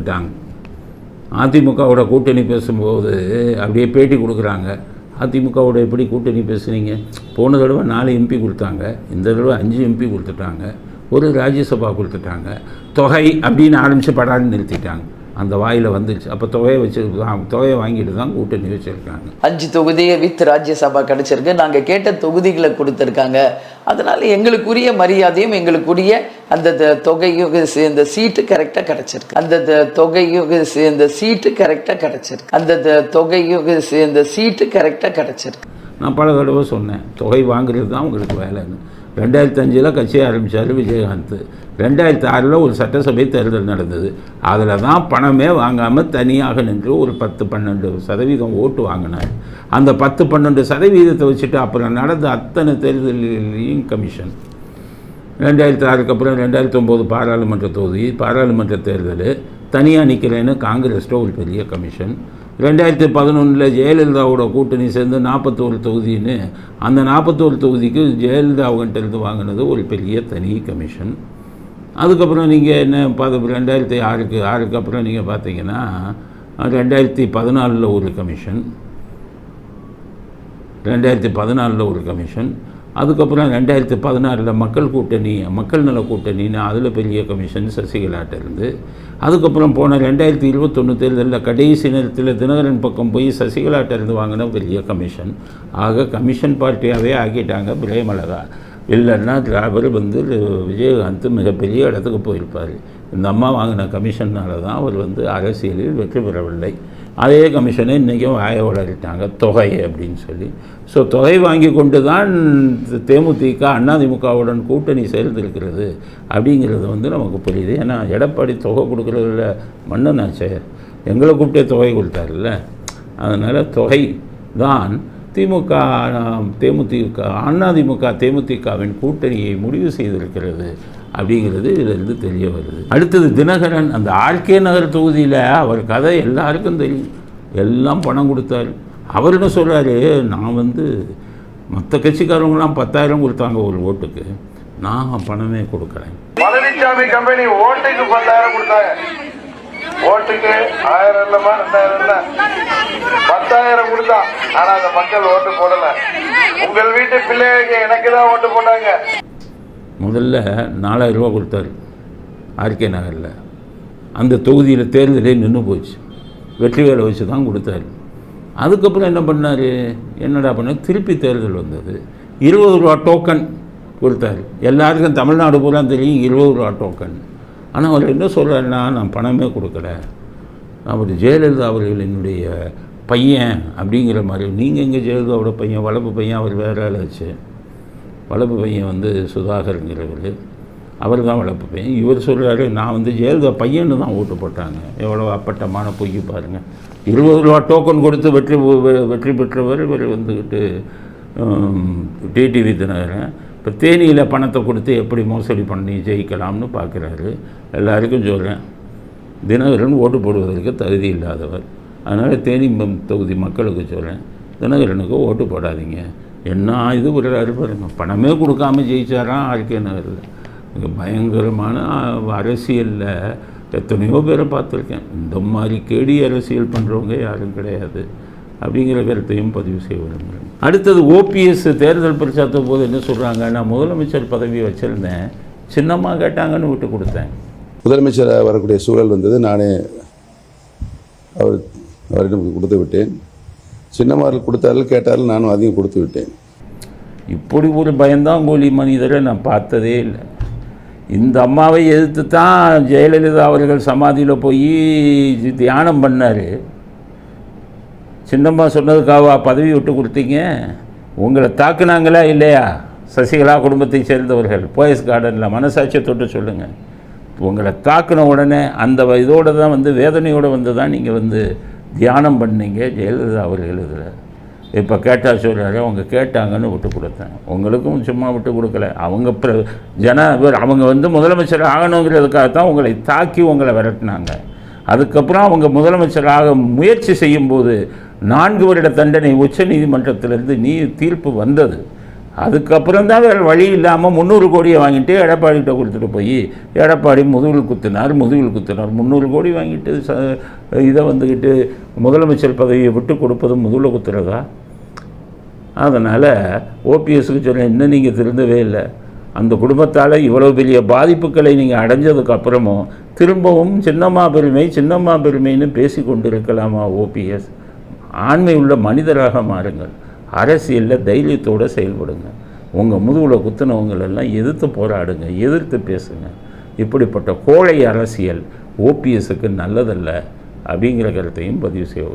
விட்டாங்க. அதிமுகவோட கூட்டணி பேசும்போது அப்படியே பேட்டி கொடுக்குறாங்க. அதிமுகவோட எப்படி கூட்டணி பேசுனீங்க? போன தடவை நாலு எம்பி கொடுத்தாங்க. இந்த தடவை அஞ்சு எம்பி கொடுத்துட்டாங்க. ஒரு ராஜ்யசபா கொடுத்துட்டாங்க. தொகை அப்படின்னு ஆரம்பித்து படான்னு நிறுத்திட்டாங்க. அந்த வாயில் வந்துருச்சு அப்போ தொகையை வச்சு தொகையை வாங்கிட்டு தான் கூட்டணி வச்சுருக்காங்க. அஞ்சு தொகுதியை வித் ராஜ்யசபா கிடைச்சிருக்கு. நாங்கள் கேட்ட தொகுதிகளை கொடுத்துருக்காங்க. அதனால எங்களுக்குரிய மரியாதையும் எங்களுக்குரிய அந்த தொகையும் சேர்ந்த சீட்டு கரெக்டாக கிடைச்சிருக்கு. அந்த தொகையும் சேர்ந்த சீட்டு கரெக்டாக கிடைச்சிருக்கு. அந்த தொகையும் சேர்ந்த சீட்டு கரெக்டாக கிடைச்சிருக்கு. நான் பல தடவை சொன்னேன். தொகை வாங்குறது தான் உங்களுக்கு வேலைன்னு. ரெண்டாயிரத்தி அஞ்சில் கட்சியை ஆரம்பித்தார் விஜயகாந்த். ரெண்டாயிரத்தி ஆறில் ஒரு சட்டசபை தேர்தல் நடந்தது. அதில் தான் பணமே வாங்காமல் தனியாக நின்று ஒரு பத்து பன்னெண்டு சதவீதம் ஓட்டு வாங்கினார். அந்த பத்து பன்னெண்டு சதவீதத்தை வச்சுட்டு அப்புறம் நடந்த அத்தனை தேர்தலையும் கமிஷன். ரெண்டாயிரத்தி ஆறுக்கு அப்புறம் ரெண்டாயிரத்தி ஒம்பது பாராளுமன்ற தொகுதி பாராளுமன்ற தேர்தல் தனியாக நிற்கிறேன்னு காங்கிரஸ்ட ஒரு பெரிய கமிஷன். ரெண்டாயிரத்தி பதினொன்றில் ஜெயலலிதாவோட கூட்டணி சேர்ந்து நாற்பத்தோரு தொகுதின்னு அந்த நாற்பத்தோரு தொகுதிக்கு ஜெயலலிதாவுகிட்டேருந்து வாங்கினது ஒரு பெரிய தனி கமிஷன். அதுக்கப்புறம் நீங்கள் என்ன பார்த்து ரெண்டாயிரத்தி ஆறுக்கு ஆறுக்கு அப்புறம் நீங்கள் பார்த்தீங்கன்னா ரெண்டாயிரத்தி பதினாலில் ஒரு கமிஷன். ரெண்டாயிரத்தி பதினாலில் ஒரு கமிஷன். அதுக்கப்புறம் ரெண்டாயிரத்தி பதினாறில் மக்கள் கூட்டணி மக்கள் நல கூட்டணின்னு அதில் பெரிய கமிஷன் சசிகலாட்ட இருந்து அதுக்கப்புறம் போன ரெண்டாயிரத்தி இருபத்தொன்று தேர்தலில் கடைசி நேரத்தில் தினகரன் பக்கம் போய் சசிகலாட்ட இருந்து வாங்கின பெரிய கமிஷன் ஆக கமிஷன் பார்ட்டியாகவே ஆக்கிட்டாங்க பிரேமலதா. இல்லைன்னா அவர் வந்து விஜயகாந்த் மிகப்பெரிய இடத்துக்கு போயிருப்பார். இந்த அம்மா வாங்கின கமிஷனால தான் அவர் வந்து அரசியலில் வெற்றி பெறவில்லை. அதே கமிஷனை இன்றைக்கும் வாய வளர்த்தாங்க தொகை அப்படின்னு சொல்லி. ஸோ தொகை வாங்கி கொண்டு தான் தேமுதிக அதிமுகவுடன் கூட்டணி சேர்ந்திருக்கிறது அப்படிங்கிறது வந்து நமக்கு புரியுது. ஏன்னா எடப்பாடி தொகை கொடுக்குறதுல மன்னனாச்சே எங்களை கூப்பிட்டே தொகை கொடுத்தாருல்ல. அதனால் தொகை தான் திமுக தேமுதிக அதிமுக தேமுதிகவின் கூட்டணியை முடிவு செய்திருக்கிறது அப்படிங்கிறது இதிலிருந்து தெரிய வருது. அடுத்தது தினகரன் அந்த ஆர்கே நகர் தொகுதியில் அவர் கதை எல்லாருக்கும் தெரியும். எல்லாம் பணம் கொடுத்தாரு. அவர் என்ன சொல்கிறாரு நான் வந்து மற்ற கட்சிக்காரவங்களாம் பத்தாயிரம் கொடுத்தாங்க ஒரு ஓட்டுக்கு. நான் பணமே கொடுக்குறேன். பழனிசாமி கம்பெனி ஓட்டுக்கு பத்தாயிரம் கொடுத்தாங்க. ஓட்டுக்கு ஆயிரம் இல்லமா ரெண்டாயிரம் இல்ல. பத்தாயிரம் கொடுத்தா ஆனா அந்த மக்கள் ஓட்டு போடல. உங்கள் வீட்டு பிள்ளைகளுக்கு எனக்கு தான் ஓட்டு போட்டாங்க. முதல்ல நாலாயிரம் ரூபா கொடுத்தாரு ஆர்கே நகரில். அந்த தொகுதியில் தேர்தலே நின்று போச்சு. வெற்றி வேலை வச்சு தான் கொடுத்தாரு. அதுக்கப்புறம் என்ன பண்ணார்? என்னடா பண்ண? திருப்பி தேர்தல் வந்தது. இருபது ரூபா டோக்கன் கொடுத்தாரு. எல்லாருக்கும் தமிழ்நாடு பூரா தெரியும் இருபது ரூபா டோக்கன் ஆனால் அவர் என்ன சொல்கிறாருன்னா நான் பணமே கொடுக்கல. அவர் ஜெயலலிதா அவர்கள் என்னுடைய பையன் அப்படிங்கிற மாதிரி. நீங்கள் எங்கே ஜெயலலிதாவோட பையன் வளர்ப்பு பையன் அவர் வேற ஆளாச்சு. வளர்ப்பு பையன் வந்து சுதாகருங்கிறவர் அவர் தான் வளர்ப்பு பையன். இவர் சொல்கிறாரு நான் வந்து ஜெயலலிதா பையன்னு தான் ஓட்டு போட்டாங்க. எவ்வளோ அப்பட்டமான பொய் பாருங்கள் இருபது ரூபா டோக்கன் கொடுத்து வெற்றி வெற்றி பெற்றவர் இவர் வந்துக்கிட்டு டிடிவி தினகரன். இப்போ தேனியில் பணத்தை கொடுத்து எப்படி மோசடி பண்ணி ஜெயிக்கலாம்னு பார்க்குறாரு எல்லாருக்கும் சொல்கிறேன் தினகரன் ஓட்டு போடுவதற்கு தகுதி இல்லாதவர். அதனால் தேனி தொகுதி மக்களுக்கு சொல்கிறேன் தினகரனுக்கு ஓட்டு போடாதீங்க. என்ன இது ஒரு பாருங்க பணமே கொடுக்காம ஜெயிச்சாராம் ஆர்கே நகரில் மிக பயங்கரமான அரசியலில் எத்தனையோ பேரை பார்த்துருக்கேன். இந்த மாதிரி கேடி அரசியல் பண்ணுறவங்க யாரும் கிடையாது. அப்படிங்கிற கருத்தையும் பதிவு செய்ய விரும்புகிறேன். அடுத்தது ஓபிஎஸ் தேர்தல் பிரச்சாரத்தை போது என்ன சொல்கிறாங்க நான் முதலமைச்சர் பதவி வச்சுருந்தேன். சின்னம்மா கேட்டாங்கன்னு விட்டு கொடுத்தேன். முதலமைச்சராக வரக்கூடிய சூழல் வந்தது. நானே அவர் அவரிடம் கொடுத்து விட்டேன். சின்னமார்கள் கொடுத்தாலும் கேட்டாலும் நானும் அதையும் கொடுத்து விட்டேன். இப்படி ஒரு பயந்தாங்கோலி மனிதரை நான் பார்த்ததே இல்லை. இந்த அம்மாவை எதிர்த்து தான் ஜெயலலிதா அவர்கள் சமாதியில் போய் தியானம் பண்ணார். சின்னம்மா சொன்னதுக்காகவா பதவி விட்டு கொடுத்தீங்க? உங்களை தாக்குனாங்களா இல்லையா? சசிகலா குடும்பத்தை சேர்ந்தவர்கள் போயஸ் கார்டனில் மனசாட்சியை தொட்டு சொல்லுங்கள் உங்களை தாக்குன உடனே அந்த இதோடு தான் வந்து வேதனையோடு வந்து தான் நீங்கள் வந்து தியானம் பண்ணீங்க ஜெயலலிதா அவர் எழுதுகிறார் இப்போ கேட்டால் சொல்கிறாரு அவங்க கேட்டாங்கன்னு விட்டு கொடுத்தேன். உங்களுக்கும் சும்மா விட்டு கொடுக்கல. அவங்க பிர ஜன அவங்க வந்து முதலமைச்சர் ஆகணுங்கிறதுக்காக தான் உங்களை தாக்கி உங்களை விரட்டினாங்க. அதுக்கப்புறம் அவங்க முதலமைச்சராக முயற்சி செய்யும்போது நான்கு வருட தண்டனை உச்ச நீதிமன்றத்திலிருந்து நீ தீர்ப்பு வந்தது. அதுக்கப்புறம் தான் வேறு வழி இல்லாமல் முந்நூறு கோடியை வாங்கிட்டு எடப்பாடிகிட்ட கொடுத்துட்டு போய் எடப்பாடி முதுகில் குத்தினார் முதுகில் குத்தினார். முந்நூறு கோடி வாங்கிட்டு ச இதை வந்துக்கிட்டு முதலமைச்சர் பதவியை விட்டு கொடுப்பது முதுகில் குத்துறதா? அதனால் ஓபிஎஸ்க்கு சொல்ல இன்னும் நீங்கள் திருந்தவே இல்லை. அந்த குடும்பத்தால் இவ்வளோ பெரிய பாதிப்புகளை நீங்கள் அடைஞ்சதுக்கு அப்புறமும் திரும்பவும் சின்னம்மா பெருமை சின்னம்மா பெருமைன்னு பேசி கொண்டு இருக்கலாமா ஓபிஎஸ்? ஆண்மை உள்ள மனிதராக மாறுங்கள். அரசியலில் தைரியத்தோடு செயல்படுங்க. உங்கள் முதுகில் குத்துனவங்களெல்லாம் எதிர்த்து போராடுங்க எதிர்த்து பேசுங்க. இப்படிப்பட்ட கோழை அரசியல் ஓபிஎஸ்க்கு நல்லதல்ல அப்படிங்கிற கருத்தையும் பதிவு செய்ய